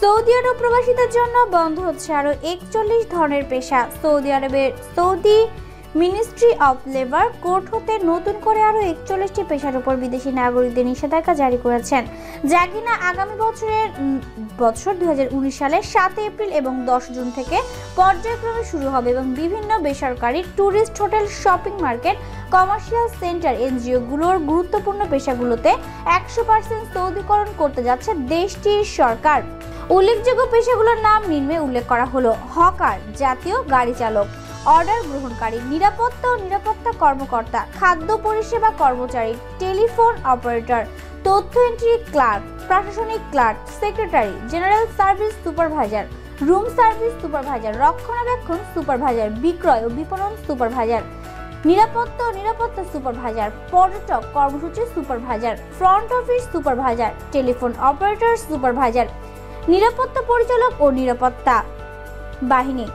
Saudi আরব প্রবাসীদের জন্য বন্ধ হচ্ছে আরও একচল্লিশ ধরনের পেশা। সৌদি আরবের Saudi ministry of labour court হতে নতুন করে আরও একচল্লিশটি পেশার উপর বিদেশি নাগরিকদের নিষেধাজ্ঞা জারি করেছেন। যা কিনা আগামী বছরের বছর দুই সালের সাত এপ্রিল এবং দশ জুন থেকে পর্যায়ক্রমে শুরু হবে এবং বিভিন্ন বেসরকারি tourist hotel, shopping market, commercial centre, এনজিওগুলোর গুরুত্বপূর্ণ পেশাগুলোতে একশো পার্সেন্ট সৌদিকরণ করতে যাচ্ছে দেশটির সরকার। উল্লেখযোগ্য পেশাগুলোর নাম নিম্নে উল্লেখ করা হলো হকার, জাতীয় গাড়ি চালক, অর্ডার গ্রহণকারী, নিরাপত্তা ও নিরাপত্তা কর্মকর্তা, খাদ্য পরিষেবা কর্মচারী, টেলিফোন অপারেটর, তথ্য এন্ট্রি ক্লার্ক, প্রশাসনিক clerk, secretary, general service supervisor, room service supervisor, রক্ষণাবেক্ষণ সুপারভাইজার, বিক্রয় ও বিপণন সুপারভাইজার, নিরাপত্তা ও নিরাপত্তা সুপারভাইজার, পর্যটক কর্মসূচি supervisor, front office supervisor, telephone operator supervisor নিরাপত্তা পরিচালক ও নিরাপত্তা বাহিনী।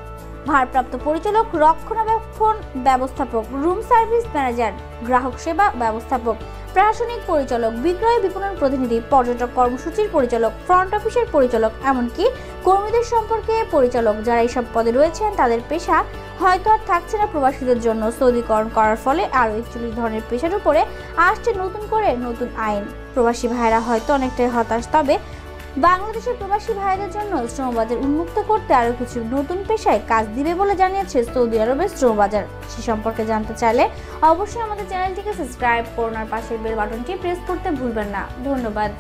ভারপ্রাপ্ত পরিচালক, রক্ষণাবেক্ষণ ব্যবস্থাপক, রুম সার্ভিস ম্যানেজার, গ্রাহক সেবা ব্যবস্থাপক, প্রশাসনিক পরিচালক, বিক্রয় বিপণন প্রতিনিধি, পর্যটক কর্মসূচির পরিচালক, ফ্রন্ট অফিসের পরিচালক, এমনকি কর্মীদের সম্পর্কে পরিচালক যারা এইসব পদে রয়েছেন, তাদের পেশা হয়তো আর থাকছে না প্রবাসীদের জন্য। সৌদিকরণ করার ফলে আরও একচল্লিশ ধরনের পেশার উপরে আসছে নতুন করে নতুন আইন। প্রবাসী ভাইরা হয়তো অনেকটাই হতাশ, তবে বাংলাদেশের প্রবাসী ভাইদের জন্য শ্রমবাজার উন্মুক্ত করতে আরও কিছু নতুন পেশায় কাজ দিবে বলে জানিয়েছে সৌদি আরবের শ্রমবাজার। সে সম্পর্কে জানতে চাইলে অবশ্যই আমাদের চ্যানেলটিকে সাবস্ক্রাইব করুন আর পাশের বেল বাটনটি প্রেস করতে ভুলবেন না। ধন্যবাদ।